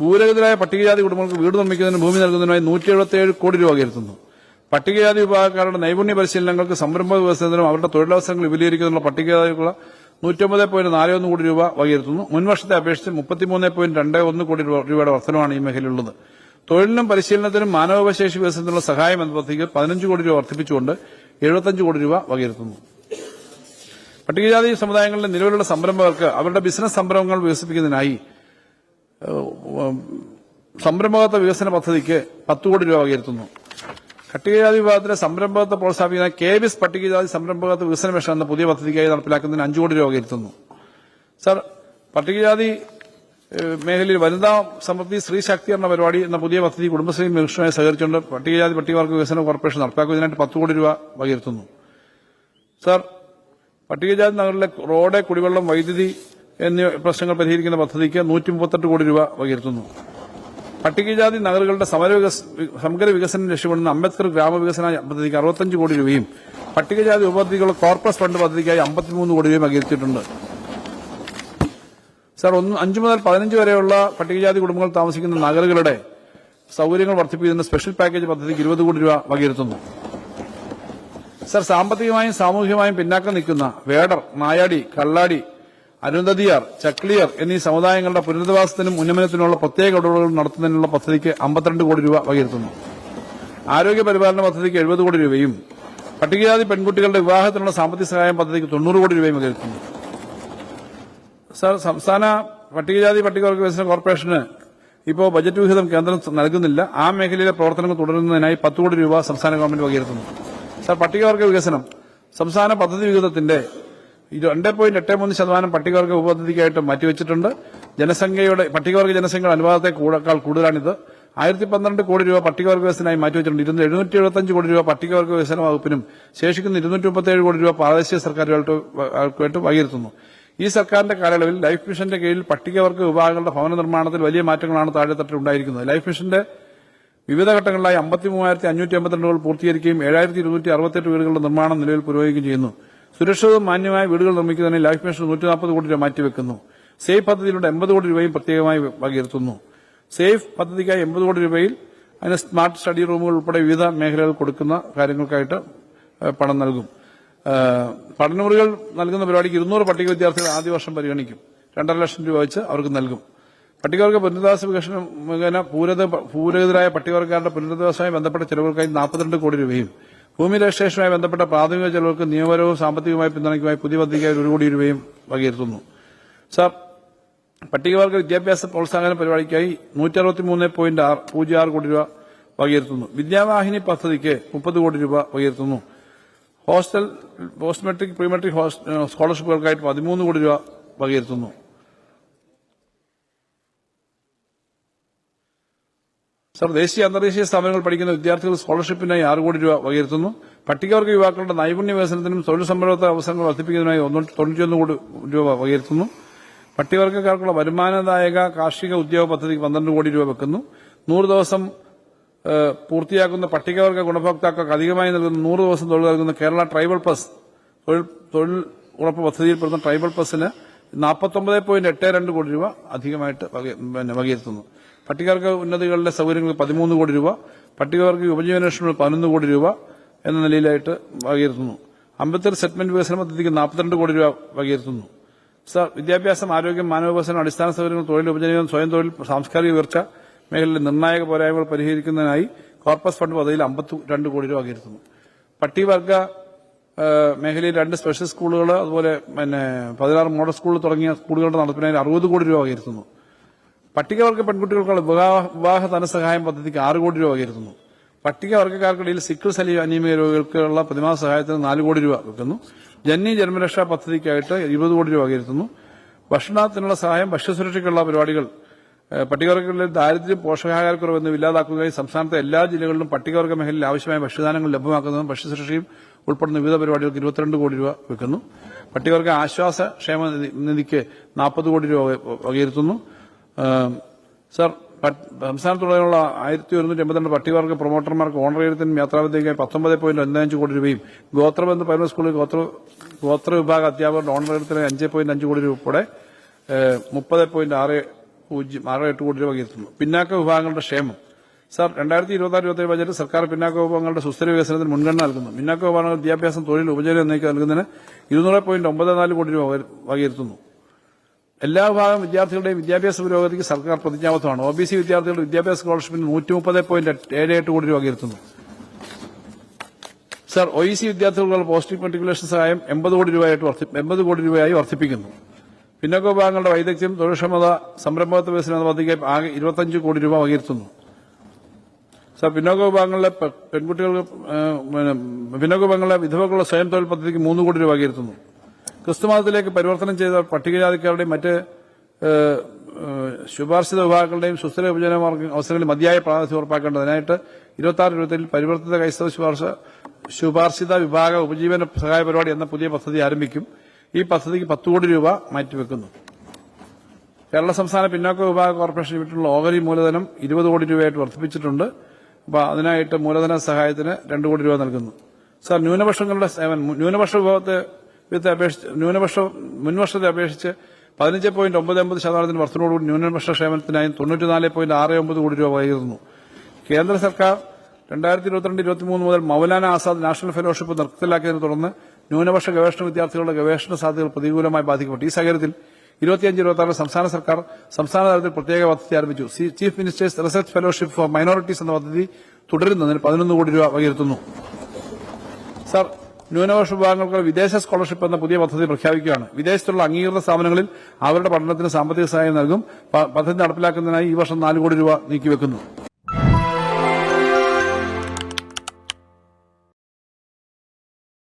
ഭൂരഹിതരായ പട്ടികജാതി കുടുംബങ്ങൾക്ക് വീട് നിർമ്മിക്കുന്നതിന് ഭൂമി നൽകുന്നതിനായി നൂറ്റി എഴുപത്തിയേഴ് കോടി രൂപ വകയിരുത്തുന്നു പട്ടികജാതി വിഭാഗക്കാരുടെ നൈപുണ്യ പരിശീലനങ്ങൾക്ക് സംരംഭ വികസനത്തിനും അവരുടെ തൊഴിലവസരങ്ങൾ വിപുലീകരിക്കുന്നതിനുള്ള പട്ടികജാതിക്കുള്ള നൂറ്റൊമ്പത് പോയിന്റ് നാല് ഒന്ന് കോടി രൂപ വകയിരുത്തുന്നു മുൻവർഷത്തെ അപേക്ഷിച്ച് മുപ്പത്തിമൂന്ന് പോയിന്റ് രണ്ട് ഒന്ന് കോടി രൂപ- രൂപയുടെ വർധനമാണ് ഈ മേഖലയിലുള്ളത്. തൊഴിലിനും പരിശീലനത്തിനും മാനവശേഷി വികസനത്തിനുള്ള സഹായം എന്ന പദ്ധതിക്ക് പതിനഞ്ച് കോടി രൂപ വർദ്ധിപ്പിച്ചുകൊണ്ട് എഴുപത്തഞ്ച് കോടി രൂപ വകയിരുത്തുന്നു പട്ടികജാതി സമുദായങ്ങളിലെ നിലവിലുള്ള സംരംഭകർക്ക് അവരുടെ ബിസിനസ് സംരംഭങ്ങൾ വികസിപ്പിക്കുന്നതിനായി സംരംഭകത്വ വികസന പദ്ധതിക്ക് പത്ത് കോടി രൂപ വകയിരുത്തുന്നു. പട്ടികജാതി വിഭാഗത്തിലെ സംരംഭകത്വ പ്രോത്സാഹിപ്പിക്കുന്ന കെ ബിസ് പട്ടികജാതി സംരംഭകത്വ വികസന മിഷൻ എന്ന പുതിയ പദ്ധതിക്കായി നടപ്പിലാക്കുന്നതിന് അഞ്ചു കോടി രൂപ വകയിരുത്തുന്നു. സർ പട്ടികജാതി മേഖലയിൽ വനിതാ സമൃദ്ധി സ്ത്രീ ശാക്തീകരണ പരിപാടി എന്ന പുതിയ പദ്ധതി കുടുംബശ്രീ മിഷനുമായി സഹകരിച്ചുകൊണ്ട് പട്ടികജാതി പട്ടികവർഗ വികസന കോർപ്പറേഷൻ നടപ്പാക്കുന്നതിനായിട്ട് പത്ത് കോടി രൂപ വകയിരുത്തുന്നു. സർ പട്ടികജാതി നഗറിലെ റോഡ് കുടിവെള്ളം വൈദ്യുതി എന്നീ പ്രശ്നങ്ങൾ പരിഹരിക്കുന്ന പദ്ധതിക്ക് നൂറ്റി മുപ്പത്തെട്ട് കോടി രൂപ വകയിരുത്തുന്നു. പട്ടികജാതി നഗറുകളുടെ സമഗ്ര വികസനം ലക്ഷ്യമിടുന്ന അംബേദ്കർ ഗ്രാമവികസന പദ്ധതിക്ക് അറുപത്തഞ്ച് കോടി രൂപയും പട്ടികജാതി ഉപപദ്ധതിക്കുള്ള കോർപ്പസ് ഫണ്ട് പദ്ധതിക്കായി അമ്പത്തിമൂന്ന് കോടി രൂപയും വകയിരുത്തിയിട്ടുണ്ട്. സാർ ഒന്ന് അഞ്ച് മുതൽ പതിനഞ്ച് വരെയുള്ള പട്ടികജാതി കുടുംബങ്ങൾ താമസിക്കുന്ന നഗറുകളുടെ സൗകര്യങ്ങൾ വർദ്ധിപ്പിക്കുന്ന സ്പെഷ്യൽ പാക്കേജ് പദ്ധതിക്ക് ഇരുപത് കോടി രൂപ വകയിരുത്തുന്നു. സർ സാമ്പത്തികമായും സാമൂഹികമായും പിന്നാക്കം നിൽക്കുന്ന വേടർ നായാടി കള്ളാടി അരുന്ധതിയാർ ചക്ലിയർ എന്നീ സമുദായങ്ങളുടെ പുനരധിവാസത്തിനും ഉന്നമനത്തിനുമുള്ള പ്രത്യേക ഇടപെടലുകൾ നടത്തുന്നതിനുള്ള പദ്ധതിക്ക് അമ്പത്തിരണ്ട് കോടി രൂപ വകയിരുത്തുന്നു. ആരോഗ്യ പരിപാലന പദ്ധതിക്ക് എഴുപത് കോടി രൂപയും പട്ടികജാതി പെൺകുട്ടികളുടെ വിവാഹത്തിനുള്ള സാമ്പത്തിക സഹായം പദ്ധതിക്ക് തൊണ്ണൂറ് കോടി രൂപയും വകയിരുത്തുന്നു. സർ സംസ്ഥാന പട്ടികജാതി പട്ടികവർഗ വികസന കോർപ്പറേഷന് ഇപ്പോൾ ബജറ്റ് വിഹിതം കേന്ദ്രം നൽകുന്നില്ല. ആ മേഖലയിലെ പ്രവർത്തനങ്ങൾ തുടരുന്നതിനായി പത്ത് കോടി രൂപ സംസ്ഥാന ഗവൺമെന്റ് വകയിരുത്തുന്നു. സർ പട്ടികവർഗ വികസനം സംസ്ഥാന പദ്ധതി വിഹിതത്തിന്റെ രണ്ട് പോയിന്റ് എട്ട് മൂന്ന് ശതമാനം പട്ടികവർഗ ഉപപദ്ധതിക്കായിട്ട് മാറ്റിവെച്ചിട്ടുണ്ട്. ജനസംഖ്യയുടെ പട്ടികവർഗ ജനസംഖ്യയുടെ അനുപാതത്തെ കൂടേക്കാൾ കൂടുതലാണിത്. ആയിരത്തി പന്ത്രണ്ട് കോടി രൂപ പട്ടികവർഗ വികസനമായി മാറ്റിവെച്ചിട്ടുണ്ട്. ഇരുന്നൂറ്റി എഴുന്നൂറ്റി എഴുപത്തഞ്ച് കോടി രൂപ പട്ടികവർഗ വികസന വകുപ്പിനും ശേഷിക്കുന്ന ഇരുന്നൂറ്റി മുപ്പത്തേഴ് കോടി രൂപ പ്രാദേശിക സർക്കാരുകൾക്കായിട്ട് വകയിരുത്തുന്നു. ഈ സർക്കാരിന്റെ കാലയളവിൽ ലൈഫ് മിഷന്റെ കീഴിൽ പട്ടികവർഗ വിഭാഗങ്ങളുടെ ഭവന നിർമ്മാണത്തിൽ വലിയ മാറ്റങ്ങളാണ് താഴെത്തട്ടിൽ ഉണ്ടായിരിക്കുന്നത്. ലൈഫ് മിഷന്റെ വിവിധ ഘട്ടങ്ങളിലായി അമ്പത്തി മൂവായിരത്തി അഞ്ഞൂറ്റി അമ്പത്തിരണ്ട് വീടുകൾ പൂർത്തീകരിക്കുകയും ഏഴായിരത്തി ഇരുന്നൂറ്റി അറുപത്തെട്ട് വീടുകളുടെ നിർമ്മാണം നിലവിൽ പുരോഗമിക്കുകയും ചെയ്യുന്നു. സുരക്ഷിതവും മാന്യമായ വീടുകൾ നിർമ്മിക്കുന്നതിന് ലൈഫ് മിഷൻ നൂറ്റി നാൽപ്പത് കോടി രൂപ മാറ്റിവെക്കുന്നു. സേഫ് പദ്ധതിയിലൂടെ എൺപത് കോടി രൂപയും പ്രത്യേകമായി വകയിരുത്തുന്നു. സേഫ് പദ്ധതിക്കായി എൺപത് കോടി രൂപയിൽ അതിന് സ്മാർട്ട് സ്റ്റഡി റൂമുകൾ ഉൾപ്പെടെ വിവിധ മേഖലകൾ കൊടുക്കുന്ന കാര്യങ്ങൾക്കായിട്ട് പണം നൽകും. പഠനമുറികൾ നൽകുന്ന പരിപാടിക്ക് ഇരുന്നൂറ് പട്ടിക വിദ്യാർത്ഥികൾ ആദ്യ വർഷം പരിഗണിക്കും. രണ്ടര ലക്ഷം രൂപ വെച്ച് അവർക്ക് നൽകും. പട്ടികവർഗ പുനരധിവാസ വികസന മുഖേന പൂരത പൂരഹിതരായ പട്ടികവർഗക്കാരുടെ പുനരധിവാസവുമായി ബന്ധപ്പെട്ട ചെലവുകൾക്കായി നാൽപ്പത്തിരണ്ട് കോടി രൂപയും ഭൂമി രജിസ്ട്രേഷനുമായി ബന്ധപ്പെട്ട പ്രാഥമിക ചെലവുകൾക്ക് നിയമപരവും സാമ്പത്തികവുമായി പിന്തുണയ്ക്കുമായി പുതിയ പദ്ധതിക്കായി ഒരു കോടി രൂപയും വകയിരുത്തുന്നു. സാർ പട്ടികവർഗ വിദ്യാഭ്യാസ പ്രോത്സാഹന പരിപാടിക്കായി നൂറ്റി അറുപത്തി മൂന്ന് പോയിന്റ് ആറ് പൂജ്യം ആറ് കോടി രൂപ വകയിരുത്തുന്നു. വിദ്യാവാഹിനി പദ്ധതിക്ക് മുപ്പത് കോടി രൂപ വകയിരുത്തുന്നു. Hostel post matric pre matric ഹോസ്- ഏഹ് സ്കോളർഷിപ്പുകൾക്കായിട്ട് പതിമൂന്ന് കോടി രൂപ വകയിരുത്തുന്നു. സർ ദേശീയ അന്തർദേശീയ സ്ഥാപനങ്ങൾ പഠിക്കുന്ന വിദ്യാർത്ഥികൾ സ്കോളർഷിപ്പിനായി ആറ് കോടി രൂപ വകയിരുത്തുന്നു പട്ടികവർഗ യുവാക്കളുടെ നൈപുണ്യ വികസനത്തിനും തൊഴിൽ സംരംഭത്തെ അവസരങ്ങൾ വർദ്ധിപ്പിക്കുന്നതിനായി തൊണ്ണൂറ്റിയൊന്ന് കോടി രൂപ വകയിരുത്തുന്നു പട്ടികവർഗക്കാർക്കുള്ള വരുമാനദായക കാർഷിക ഉദ്യോഗ പദ്ധതിക്ക് പന്ത്രണ്ട് കോടി രൂപ വെക്കുന്നു. നൂറ് ദിവസം പൂർത്തിയാക്കുന്ന പട്ടികവർഗ ഗുണഭോക്താക്കൾക്ക് അധികമായി നൽകുന്ന നൂറ് ദിവസം തൊഴിൽ നൽകുന്ന കേരള ട്രൈബൽ പ്ലസ് തൊഴിൽ ഉറപ്പ് പദ്ധതിയിൽപ്പെടുന്ന ട്രൈബൽ പ്ലസിന് നാൽപ്പത്തൊമ്പത് പോയിന്റ് എട്ട് രണ്ട് കോടി രൂപ അധികമായിട്ട് പിന്നെ വകയിരുത്തുന്നു. പട്ടികവർഗ ഉന്നതികളുടെ സൗകര്യങ്ങൾ പതിമൂന്ന് കോടി രൂപ പട്ടികവർഗ ഉപജീവനക്ഷേമത്തിന് പതിനൊന്ന് കോടി രൂപ എന്ന നിലയിലായിട്ട് വകയിരുത്തുന്നു. അംബേദ്കർ സെറ്റ്മെന്റ് വികസന പദ്ധതിക്ക് നാൽപ്പത്തിരണ്ട് കോടി രൂപ വകയിരുത്തുന്നു. സർ വിദ്യാഭ്യാസം ആരോഗ്യം മാനവവികസനം അടിസ്ഥാന സൗകര്യങ്ങൾ തൊഴിൽ ഉപജീവനം സ്വയം തൊഴിൽ സാംസ്കാരിക ഉയർച്ച മേഖലയിലെ നിർണായക പോരായ്മകൾ പരിഹരിക്കുന്നതിനായി കോർപ്പസ് ഫണ്ട് പദ്ധതിയിൽ അമ്പത്തി രണ്ട് കോടി രൂപ വകയിരുത്തുന്നു. പട്ടികവർഗ മേഖലയിൽ രണ്ട് സ്പെഷ്യൽ സ്കൂളുകൾ അതുപോലെ പിന്നെ പതിനാറ് മോഡൽ സ്കൂൾ തുടങ്ങിയ സ്കൂളുകളുടെ നടപ്പിനായി അറുപത് കോടി രൂപ വകയിരുത്തുന്നു. പട്ടികവർഗ പെൺകുട്ടികൾക്കുള്ള വിവാഹ ധനസഹായം പദ്ധതിക്ക് ആറ് കോടി രൂപ വകയിരുത്തുന്നു. പട്ടികവർഗക്കാർക്കിടയിൽ സിക്കിൾ സലി അനീമിയ രോഗികൾക്കുള്ള പ്രതിമാസ സഹായത്തിന് നാല് കോടി രൂപ വെക്കുന്നു. ജന്നി ജന്മരക്ഷാ പദ്ധതിക്കായിട്ട് ഇരുപത് കോടി രൂപ വകയിരുത്തുന്നു. ഭക്ഷണത്തിനുള്ള സഹായം ഭക്ഷ്യസുരക്ഷയ്ക്കുള്ള പരിപാടികൾ പട്ടികവർഗങ്ങളിൽ ദാരിദ്ര്യം പോഷകാഹാരക്കുറവ് എന്നിവ ഇല്ലാതാക്കുകയും സംസ്ഥാനത്തെ എല്ലാ ജില്ലകളിലും പട്ടികവർഗ മേഖലയിൽ ആവശ്യമായ ഭക്ഷ്യധാനങ്ങൾ ലഭ്യമാക്കുന്നതും ഭക്ഷ്യസുരക്ഷയും ഉൾപ്പെടുന്ന വിവിധ പരിപാടികൾക്ക് ഇരുപത്തിരണ്ട് കോടി രൂപ വെക്കുന്നു. പട്ടികവർഗ ആശ്വാസ ക്ഷേമ നിധി- നിധിക്ക് നാൽപ്പത് കോടി രൂപ വകയിരുത്തുന്നു. സർ സംസ്ഥാനത്തുടനീളമുള്ള ആയിരത്തി ഒരുന്നൂറ്റി എൺപത്തിരണ്ട് പട്ടികവർഗ പ്രൊമോട്ടർമാർക്ക് ഓണറേറിയത്തിനും യാത്രാവിദ്യയ്ക്കായി പത്തൊമ്പത് പോയിന്റ് ഒന്നഞ്ച് കോടി രൂപയും ഗോത്രബന്ധ പ്രൈമറി സ്കൂളിൽ ഗോത്ര ഗോത്ര വിഭാഗ അധ്യാപകരുടെ ഓണറേറിയത്തിന് അഞ്ച് പോയിന്റ് അഞ്ച് കോടി രൂപ ഉൾപ്പെടെ മുപ്പത് പോയിന്റ് ആറ് പൂജ്യം ആറ് എട്ട് കോടി രൂപ വകയിരുത്തുന്നു. പിന്നാക്ക വിഭാഗങ്ങളുടെ ക്ഷേമം. സാർ രണ്ടായിരത്തി ഇരുപത്തി ഇരുപത്തി ബജറ്റ് സർക്കാർ പിന്നാക്ക വിഭാഗങ്ങളുടെ സുസ്ഥിര വികസനത്തിന് മുൻഗണന നൽകുന്നു. പിന്നാക്ക വിഭാഗങ്ങൾ വിദ്യാഭ്യാസം തൊഴിൽ ഉപജീവനം എന്നിവയ്ക്ക് നൽകുന്നതിന് ഇരുന്നൂറ് പോയിന്റ് ഒമ്പത് നാല് കോടി രൂപ വകയിരുത്തുന്നു. എല്ലാ വിഭാഗം വിദ്യാർത്ഥികളുടെയും വിദ്യാഭ്യാസ പുരോഗതിക്ക് സർക്കാർ പ്രതിജ്ഞാബദ്ധമാണ്. ഒ ബി സി വിദ്യാർത്ഥികളുടെ വിദ്യാഭ്യാസ സ്കോളർഷിപ്പിന് നൂറ്റി മുപ്പത് പോയിന്റ് ഏഴ് എട്ട് കോടി രൂപ വകയിരുത്തുന്നു. സാർ ഒ ഇ സി വിദ്യാർത്ഥികൾക്കുള്ള പോസ്റ്റ് മെട്രിക്കുലേഷൻ സഹായം എൺപത് കോടി രൂപയായിട്ട് എൺപത് കോടി രൂപയായി വർദ്ധിപ്പിക്കുന്നു പിന്നോക്ക വിഭാഗങ്ങളുടെ വൈദഗ്ധ്യം തൊഴിൽക്ഷമത സംരംഭകത്വ വികസന പദ്ധതിക്ക് ആകെ ഇരുപത്തഞ്ച് കോടി രൂപ വകയിരുത്തുന്നു. സർ പിന്നോക്ക വിഭാഗങ്ങളിലെ പെൺകുട്ടികൾക്ക് പിന്നോക്ക വിഭാഗങ്ങളിലെ വിധവകളുടെ സ്വയം തൊഴിൽ പദ്ധതിക്ക് മൂന്ന് കോടി രൂപ വകയിരുത്തുന്നു ക്രിസ്തുമതത്തിലേക്ക് പരിവർത്തനം ചെയ്ത പട്ടികജാതിക്കാരുടെയും മറ്റ് ശുപാർശിത വിഭാഗങ്ങളുടെയും സുസ്ഥിര വിഭജന അവസരങ്ങളിൽ മതിയായ പ്രാതിനിധ്യം ഉറപ്പാക്കേണ്ടതിനായിട്ട് ഇരുപത്തി ആറ് ഇരുപത്തിയേഴിൽ പരിവർത്തിത ക്രൈസ്തവ ശുപാർശ ശുപാർശിത വിഭാഗ ഉപജീവന സഹായ പരിപാടി എന്ന പുതിയ പദ്ധതി ആരംഭിക്കും. ഈ പദ്ധതിക്ക് പത്ത് കോടി രൂപ മാറ്റിവെക്കുന്നു. കേരള സംസ്ഥാന പിന്നോക്ക വിഭാഗ കോർപ്പറേഷൻ ലിമിറ്റിലുള്ള ഓഹരി മൂലധനം ഇരുപത് കോടി രൂപയായിട്ട് വർദ്ധിപ്പിച്ചിട്ടുണ്ട്. അപ്പോൾ അതിനായിട്ട് മൂലധന സഹായത്തിന് രണ്ട് കോടി രൂപ നൽകുന്നു. സാർ ന്യൂനപക്ഷങ്ങളുടെ സേവനം ന്യൂനപക്ഷ വിഭാഗത്തെ വിധത്തെ അപേക്ഷിച്ച് ന്യൂനപക്ഷ മുൻവർഷത്തെ അപേക്ഷിച്ച് പതിനഞ്ച് പോയിന്റ് ഒമ്പത് ഒമ്പത് ശതമാനത്തിന് വർധനയോടുകൂടി ന്യൂനപക്ഷ ക്ഷേമത്തിനായി തൊണ്ണൂറ്റിനാല് പോയിന്റ് ആറ് ഒമ്പത് കോടി രൂപ വൈകുന്നു. കേന്ദ്ര സർക്കാർ രണ്ടായിരത്തി ഇരുപത്തിരണ്ട് ഇരുപത്തിമൂന്ന് മുതൽ മൗലാന ആസാദ് നാഷണൽ ഫെലോഷിപ്പ് നിർത്തലാക്കിയതിനെ തുടർന്ന് ന്യൂനപക്ഷ ഗവേഷണ വിദ്യാർത്ഥികളുടെ ഗവേഷണ സാധ്യതകൾ പ്രതികൂലമായി ബാധിക്കപ്പെട്ടു. ഈ സാഹചര്യത്തിൽ ഇരുപത്തിയഞ്ച് ഇരുപത്തി ആറ് സംസ്ഥാന സർക്കാർ സംസ്ഥാന തലത്തിൽ പ്രത്യേക പദ്ധതി ആരംഭിച്ചു. Chief ministers research fellowship for minorities എന്ന പദ്ധതി തുടരുന്നതിന് പതിനൊന്ന് കോടി രൂപ വകയിരുത്തുന്നു. സർ ന്യൂനപക്ഷ വിഭാഗങ്ങൾക്ക് വിദേശ സ്കോളർഷിപ്പ് എന്ന പുതിയ പദ്ധതി പ്രഖ്യാപിക്കുകയാണ്. വിദേശത്തുള്ള അംഗീകൃത സ്ഥാപനങ്ങളിൽ അവരുടെ പഠനത്തിന് സാമ്പത്തിക സഹായം നൽകും. പദ്ധതി നടപ്പിലാക്കുന്നതിനായി ഈ വർഷം നാല് കോടി രൂപ നീക്കിവെക്കുന്നു.